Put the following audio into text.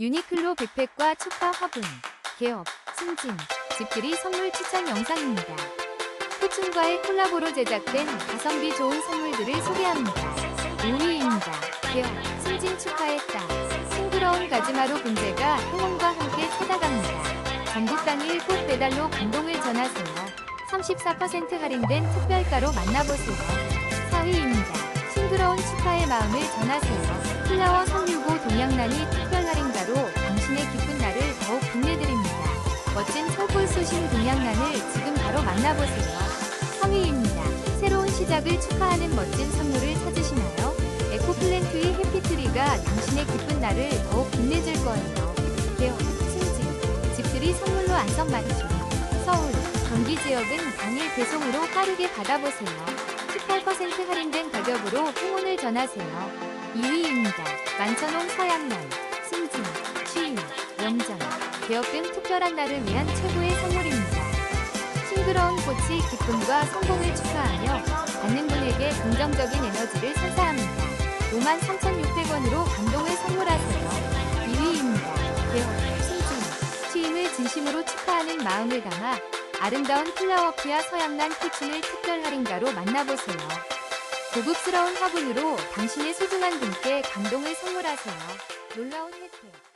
유니클로 백팩과 축하 화분, 개업, 승진, 집들이 선물 추천 영상입니다. 포춘과의 콜라보로 제작된 가성비 좋은 선물들을 소개합니다. 5위입니다. 개업, 승진 축하했다. 싱그러운 가지마루 분재가 행운과 함께 찾아갑니다. 전국 단일 꽃 배달로 감동을 전하세요. 34% 할인된 특별가로 만나보세요. 4위입니다. 싱그러운 축하의 마음을 전하세요. 플라워 365 동양 철골 쏘신 동양난을 지금 바로 만나보세요. 3위입니다. 새로운 시작을 축하하는 멋진 선물을 찾으시나요? 에코플랜트의 해피트리가 당신의 기쁜 날을 더욱 빛내줄 거예요. 대형, 승진, 집들이 선물로 안성 맞춤. 서울, 경기 지역은 당일 배송으로 빠르게 받아보세요. 18% 할인된 가격으로 행운을 전하세요. 2위입니다. 만천홍 서양날, 승진, 취임, 명절, 개업 등 특별한 날을 위한 최고의 선물입니다. 싱그러운 꽃이 기쁨과 성공을 축하하며 받는 분에게 긍정적인 에너지를 선사합니다. 53,600원으로 감동을 선물하세요. 2위입니다. 개업, 승진, 취임을 진심으로 축하하는 마음을 담아 아름다운 플라워피아 서양란 키친을 특별 할인가로 만나보세요. 고급스러운 화분으로 당신의 소중한 분께 감동을 선물하세요. 놀라운 혜택.